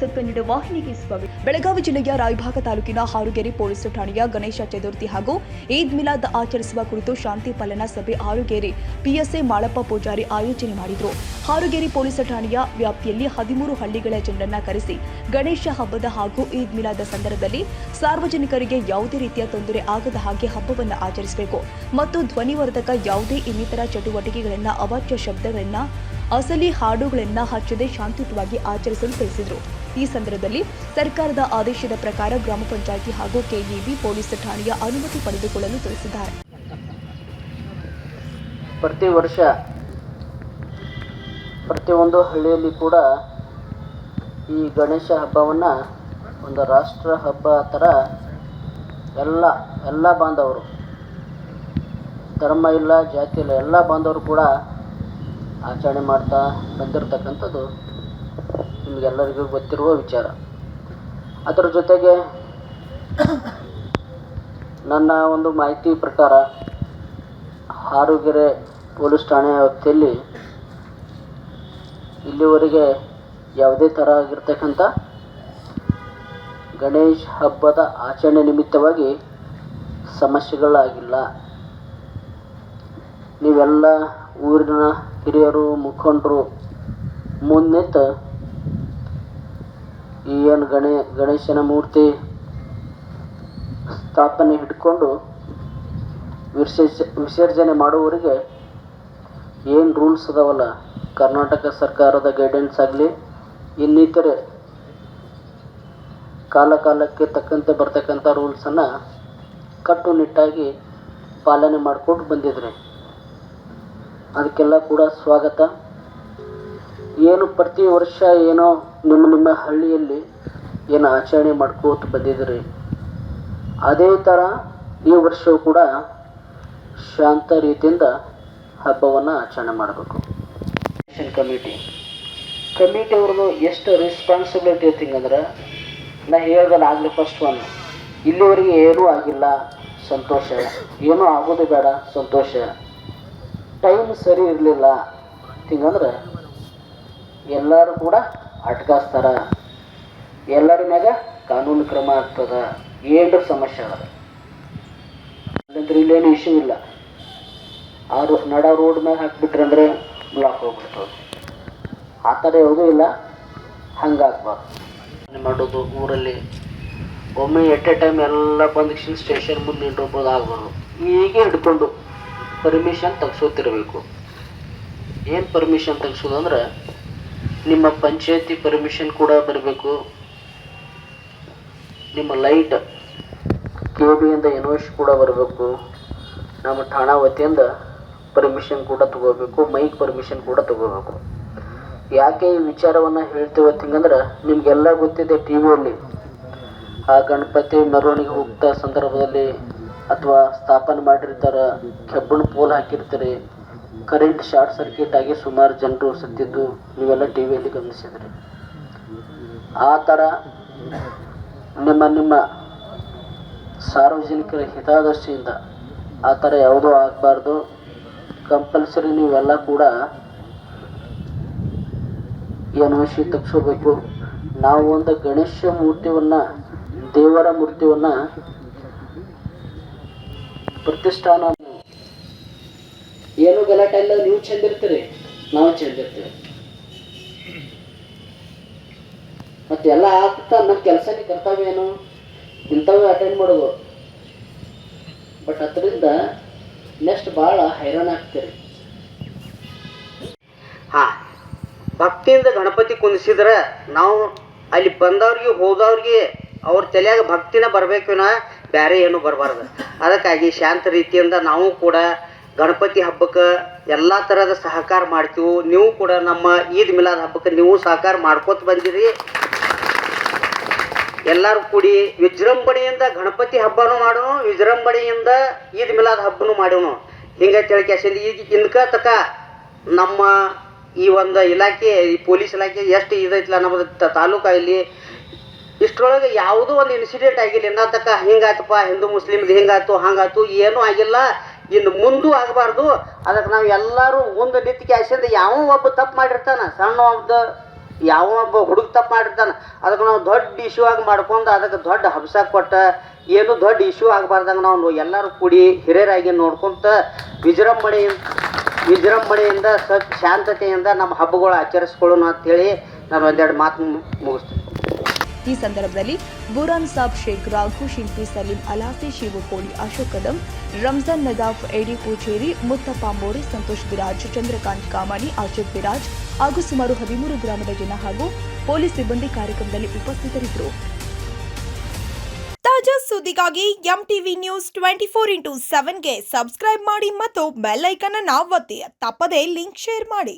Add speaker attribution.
Speaker 1: News ನೀಡುವ ವಾಹಿನಿಗೆ ಸ್ವಾಗತ ಬೆಳಗಾವಿ ಜಿಲ್ಲೆಯ ರಾಯಭಾಗ ತಾಲೂಕಿನ ಹಾರುಗೆರೆ ಪೊಲೀಸ್ ಠಾಣೆಯ ಗಣೇಶ ಚತುರ್ಥಿ ಹಾಗೂ ಈದ್ ಮಿಲಾದ್ ಆಚರಿಸುವ ಕುರಿತು ಶಾಂತಿ ಪಾಲನಾ ಸಭೆ ಹಾರುಗೇರಿ ಪಿಎಸ್ಎ ಮಾಳಪ್ಪ ಪೂಜಾರಿ ಆಯೋಜನೆ ಮಾಡಿದರು. ಹಾರುಗೆರೆ ಪೊಲೀಸ್ ಠಾಣೆಯ ವ್ಯಾಪ್ತಿಯಲ್ಲಿ ಹದಿಮೂರು ಹಳ್ಳಿಗಳ ಜನರನ್ನ ಕರೆಸಿ ಗಣೇಶ ಹಬ್ಬದ ಹಾಗೂ ಈದ್ ಮಿಲಾದ ಸಂದರ್ಭದಲ್ಲಿ ಸಾರ್ವಜನಿಕರಿಗೆ ಯಾವುದೇ ರೀತಿಯ ತೊಂದರೆ ಆಗದ ಹಾಗೆ ಹಬ್ಬವನ್ನು ಆಚರಿಸಬೇಕು ಮತ್ತು ಧ್ವನಿವರ್ಧಕ ಯಾವುದೇ ಇನ್ನಿತರ ಚಟುವಟಿಕೆಗಳನ್ನ, ಅವಾಚ್ಯ ಶಬ್ದಗಳನ್ನ, ಅಸಲಿ ಹಾಡುಗಳನ್ನ ಹಚ್ಚದೆ ಶಾಂತಿಯುತವಾಗಿ ಆಚರಿಸಲು ತಿಳಿಸಿದರು. ಈ ಸಂದರ್ಭದಲ್ಲಿ ಸರ್ಕಾರದ ಆದೇಶದ ಪ್ರಕಾರ ಗ್ರಾಮ ಪಂಚಾಯಿತಿ ಹಾಗೂ ಕೆಇಬಿ ಪೊಲೀಸ್ ಠಾಣೆಯ ಅನುಮತಿ ಪಡೆದುಕೊಳ್ಳಲು ತಿಳಿಸಿದ್ದಾರೆ.
Speaker 2: ಪ್ರತಿ ವರ್ಷ ಪ್ರತಿಯೊಂದು ಹಳ್ಳಿಯಲ್ಲಿ ಕೂಡ ಈ ಗಣೇಶ ಹಬ್ಬವನ್ನು ಒಂದು ರಾಷ್ಟ್ರ ಹಬ್ಬ ಥರ ಎಲ್ಲ ಎಲ್ಲ ಬಾಂಧವರು, ಧರ್ಮ ಇಲ್ಲ, ಜಾತಿ ಇಲ್ಲ, ಎಲ್ಲ ಬಾಂಧವರು ಕೂಡ ಆಚರಣೆ ಮಾಡ್ತಾ ಬಂದಿರತಕ್ಕಂಥದ್ದು ನಿಮಗೆಲ್ಲರಿಗೂ ಗೊತ್ತಿರುವ ವಿಚಾರ. ಅದರ ಜೊತೆಗೆ ನನ್ನ ಒಂದು ಮಾಹಿತಿ ಪ್ರಕಾರ ಹಾರುಗೆರೆ ಪೊಲೀಸ್ ಠಾಣೆ ವ್ಯಾಪ್ತಿಯಲ್ಲಿ ಇಲ್ಲಿವರೆಗೆ ಯಾವುದೇ ಥರ ಆಗಿರ್ತಕ್ಕಂಥ ಗಣೇಶ್ ಹಬ್ಬದ ಆಚರಣೆ ನಿಮಿತ್ತವಾಗಿ ಸಮಸ್ಯೆಗಳಾಗಿಲ್ಲ. ನೀವೆಲ್ಲ ಊರಿನ ಹಿರಿಯರು, ಮುಖಂಡರು ಮುನ್ನಿಟ್ಟು ಈ ಏನು ಗಣೇ, ಗಣೇಶನ ಮೂರ್ತಿ ಸ್ಥಾಪನೆ ಹಿಡ್ಕೊಂಡು ವಿಸರ್ಜ, ವಿಸರ್ಜನೆ ಮಾಡುವವರಿಗೆ ಏನು ರೂಲ್ಸ್ ಅದಾವಲ್ಲ? ಕರ್ನಾಟಕ ಸರ್ಕಾರದ ಗೈಡೆನ್ಸ್ ಆಗಲಿ, ಇನ್ನಿತರೆ ಕಾಲ ಕಾಲಕ್ಕೆ ತಕ್ಕಂತೆ ಬರ್ತಕ್ಕಂಥ ರೂಲ್ಸನ್ನು ಕಟ್ಟುನಿಟ್ಟಾಗಿ ಪಾಲನೆ ಮಾಡಿಕೊಂಡು ಬಂದಿದ್ರಿ ಅದಕ್ಕೆಲ್ಲ ಕೂಡ ಸ್ವಾಗತ. ಏನು ಪ್ರತಿ ವರ್ಷ ಏನೋ ನಿಮ್ಮ ನಿಮ್ಮ ಹಳ್ಳಿಯಲ್ಲಿ ಏನು ಆಚರಣೆ ಮಾಡ್ಕೋತ ಬಂದಿದ್ರಿ ಅದೇ ಥರ ಈ ವರ್ಷವೂ ಕೂಡ ಶಾಂತ ರೀತಿಯಿಂದ ಹಬ್ಬವನ್ನು ಆಚರಣೆ ಮಾಡಬೇಕು. ಕಮಿಟಿ ಕಮಿಟಿ ಅವ್ರದ್ದು ಎಷ್ಟು ರೆಸ್ಪಾನ್ಸಿಬಿಲಿಟಿ ಇರ್ತಿಂಗಂದ್ರೆ ನಾ ಹೇಳ್ದಲ್ಲ ಆಗಲಿ ಫಸ್ಟ್ ಒನ್ ಇಲ್ಲಿವರೆಗೆ ಏನೂ ಆಗಿಲ್ಲ, ಸಂತೋಷ. ಏನೂ ಆಗೋದು ಬೇಡ, ಸಂತೋಷ. ಟೈಮ್ ಸರಿ ಇರಲಿಲ್ಲ, ಹಿಂಗಂದ್ರೆ ಎಲ್ಲರೂ ಕೂಡ ಅಟ್ಕಾಸ್ತಾರ. ಎಲ್ಲರ ಮ್ಯಾಗ ಕಾನೂನು ಕ್ರಮ ಆಗ್ತದ. ಏನು ಸಮಸ್ಯೆ ಅದ. ಅಲ್ಲಂದ್ರೆ ಇಲ್ಲೇನು ಇಶ್ಯೂ ಇಲ್ಲ. ಆರು ನಡ ರೋಡ್ ಮ್ಯಾಗ ಹಾಕ್ಬಿಟ್ರೆ ಅಂದರೆ ಬ್ಲಾಕ್ ಹೋಗ್ಬಿಡ್ತದೆ. ಆ ಥರ ಯಾವುದೂ ಇಲ್ಲ. ಹಂಗಾಗ್ಬಾರ್ದು ಮಾಡೋದು, ಊರಲ್ಲಿ ಒಮ್ಮೆ ಎಟ್ ಎ ಟೈಮ್ ಎಲ್ಲ ಬಂದ ಸ್ಟೇಷನ್ ಮುಂದೆ ನಿಂಟೋಗ್ಬೋದು ಆಗ್ಬಾರ್ದು ಹೀಗೆ ಹಿಡ್ಕೊಂಡು ಪರ್ಮಿಷನ್ ತೆಗ್ಸೋತಿರ್ಬೇಕು. ಏನು ಪರ್ಮಿಷನ್ ತೆಗ್ಸೋದು ಅಂದ್ರೆ ನಿಮ್ಮ ಪಂಚಾಯತಿ ಪರ್ಮಿಷನ್ ಕೂಡ ಬರಬೇಕು. ನಿಮ್ಮ ಲೈಟ್ ಕೆ ಬಿಯಿಂದ ಇನ್ವೆಸ್ಟ್ ಕೂಡ ಬರಬೇಕು. ನಮ್ಮ ಠಾಣಾ ವತಿಯಿಂದ ಪರ್ಮಿಷನ್ ಕೂಡ ತಗೋಬೇಕು ಮೈಕ್ ಪರ್ಮಿಷನ್ ಕೂಡ ತಗೋಬೇಕು. ಯಾಕೆ ಈ ವಿಚಾರವನ್ನು ಹೇಳ್ತೀವಿ ಹಿಂಗಂದ್ರೆ ನಿಮಗೆಲ್ಲ ಗೊತ್ತಿದೆ ಟಿ ವಿಯಲ್ಲಿ ಆ ಗಣಪತಿ ಮೆರವಣಿಗೆ ಹೋಗ್ತಾ ಸಂದರ್ಭದಲ್ಲಿ ಅಥವಾ ಸ್ಥಾಪನೆ ಮಾಡಿರ್ತಾರೆ ಕೆಬ್ಬಣ ಪೋಲ್ ಹಾಕಿರ್ತಾರೆ. ಕರೆಂಟ್ ಶಾರ್ಟ್ ಸರ್ಕ್ಯೂಟ್ ಆಗಿ ಸುಮಾರು ಜನರು ಸತ್ತಿದ್ದು, ನೀವೆಲ್ಲ ಟಿ ವಿಯಲ್ಲಿ ಗಮನಿಸಿದ್ರಿ. ಆ ಥರ ನಿಮ್ಮ ನಿಮ್ಮ ಸಾರ್ವಜನಿಕರ ಹಿತಾದೃಷ್ಟಿಯಿಂದ ಆ ಥರ ಯಾವುದೂ ಆಗಬಾರ್ದು. ಕಂಪಲ್ಸರಿ ನೀವೆಲ್ಲ ಕೂಡ ಏನು ವಿಷಯ ತಗ್ಸೋಬೇಕು ನಾವು ಒಂದು ಗಣೇಶ ಮೂರ್ತಿಯನ್ನು ದೇವರ ಮೂರ್ತಿಯನ್ನು ಪ್ರತಿಷ್ಠಾನ ಏನು ಗಲಾಟೆ ಇಲ್ಲ ನೀವು ಚಂದ ಇರ್ತೀರಿ, ನಾವು ಚಂದ ಇರ್ತೀವಿ. ಮತ್ತೆ ಎಲ್ಲ ಆಗ್ತಾ ನಮ್ಮ ಕೆಲಸಕ್ಕೆ ಕರ್ತವ್ಯ ಏನು? ಇಂಥವೇ ಅಟೆಂಡ್ ಮಾಡೋದು. ಬಟ್ ಅದರಿಂದ ನೆಕ್ಸ್ಟ್ ಭಾಳ ಹೈರಾಣ ಆಗ್ತೀರಿ.
Speaker 3: ಹಾ, ಭಕ್ತಿಯಿಂದ ಗಣಪತಿ ಕುಂದಿಸಿದ್ರೆ ನಾವು ಅಲ್ಲಿ ಬಂದವ್ರಿಗೆ ಹೋದವ್ರಿಗೆ ಅವ್ರ ತಲೆಯಾಗ ಭಕ್ತಿನ ಬರಬೇಕು ಬೇರೆ ಏನು ಬರಬಾರ್ದು. ಅದಕ್ಕಾಗಿ ಶಾಂತ ರೀತಿಯಿಂದ ನಾವು ಕೂಡ ಗಣಪತಿ ಹಬ್ಬಕ್ಕೆ ಎಲ್ಲ ಥರದ ಸಹಕಾರ ಮಾಡ್ತೀವಿ, ನೀವು ಕೂಡ ನಮ್ಮ ಈದ್ ಮಿಲಾದ್ ಹಬ್ಬಕ್ಕೆ ನೀವು ಸಹಕಾರ ಮಾಡ್ಕೋತ ಬಂದಿರಿ. ಎಲ್ಲರೂ ಕೂಡಿ ವಿಜೃಂಭಣೆಯಿಂದ ಗಣಪತಿ ಹಬ್ಬನೂ ಮಾಡೋಣ, ವಿಜೃಂಭಣೆಯಿಂದ ಈದ್ ಮಿಲಾದ್ ಹಬ್ಬನೂ ಮಾಡೋಣ. ಹಿಂಗೆ ತಿಳ್ಕ್ಯಾಸಿಂದ ಈಗ ಇನ್ಕ ತಕ ನಮ್ಮ ಈ ಒಂದು ಇಲಾಖೆ, ಈ ಪೊಲೀಸ್ ಇಲಾಖೆ ಎಷ್ಟು ಇದೈತಿಲ್ಲ ನಮ್ಮದು ತಾಲೂಕಾ ಇಲ್ಲಿ ಇಷ್ಟರೊಳಗೆ ಯಾವುದೋ ಒಂದು ಇನ್ಸಿಡೆಂಟ್ ಆಗಿಲ್ಲ. ಇನ್ನ ತಕ ಹಿಂಗಾತಪ್ಪ, ಹಿಂದೂ, ಮುಸ್ಲಿಮ್ದು ಹಿಂಗಾತು ಹಂಗಾಯ್ತು ಏನೂ ಆಗಿಲ್ಲ. ಇನ್ನು ಮುಂದೂ ಆಗಬಾರ್ದು. ಅದಕ್ಕೆ ನಾವು ಎಲ್ಲರೂ ಮುಂದೆ ನಿಂತು ಆಸಿಂದ ಯಾವ ಒಬ್ಬ ತಪ್ಪು ಮಾಡಿರ್ತಾನ, ಸಣ್ಣ ಒಬ್ಬ, ಯಾವ ಒಬ್ಬ ಹುಡುಗ ತಪ್ಪು ಮಾಡಿರ್ತಾನೆ. ಅದಕ್ಕೆ ನಾವು ದೊಡ್ಡ ಇಶ್ಯೂ ಆಗಿ ಮಾಡ್ಕೊಂಡು ಅದಕ್ಕೆ ದೊಡ್ಡ ಹಬ್ಸ ಕೊಟ್ಟ, ಏನು ದೊಡ್ಡ ಇಶ್ಯೂ ಆಗಬಾರ್ದಂಗೆ ನಾವು ಎಲ್ಲರೂ ಕೂಡಿ ಹಿರಿಯರಾಗಿ ನೋಡ್ಕೊಂತ ವಿಜೃಂಭಣೆಯಿಂದ ವಿಜೃಂಭಣೆಯಿಂದ ಸ, ಶಾಂತತೆಯಿಂದ ನಮ್ಮ ಹಬ್ಬಗಳು ಆಚರಿಸ್ಕೊಳ್ಳೋಣ ಅಂತೇಳಿ ನಾನು ಒಂದೆರಡು ಮಾತು ಮುಗಿಸ್ತೀನಿ.
Speaker 1: ಈ ಸಂದರ್ಭದಲ್ಲಿ ಬುರಾನ್ ಸಾಬ್ ಶೇಖ್, ರಾಘು ಶಿಲ್ಪಿ, ಸಲೀಂ ಅಲಾಸಿ, ಶಿವಕೋಳಿ, ಅಶೋಕ್ ಕದಂ, ರಂಜಾನ್ ನದಾಫ್ ಎಡಿ ಕೋಚೇರಿ ಮುತ್ತಪ್ಪ ಮೋರೆ, ಸಂತೋಷ್ ಬಿರಾಜ್, ಚಂದ್ರಕಾಂತ್ ಕಾಮಾನಿ ಅಶೋಕ್ ಬಿರಾಜ್ ಹಾಗೂ ಸುಮಾರು ಹದಿಮೂರು ಗ್ರಾಮದ ಜನ ಹಾಗೂ ಪೊಲೀಸ್ ಸಿಬ್ಬಂದಿ ಕಾರ್ಯಕ್ರಮದಲ್ಲಿ ಉಪಸ್ಥಿತರಿದ್ದರು.
Speaker 4: ತಾಜಾ ಸುದ್ದಿಗಾಗಿ M TV news twenty four into ಸೆವೆನ್ಗೆ subscribe ಮಾಡಿ ಮತ್ತು ಬೆಲ್ ಐಕನ್ ಅನ್ನು ಒತ್ತಿ. ತಪ್ಪದೇ ಲಿಂಕ್ ಶೇರ್ ಮಾಡಿ.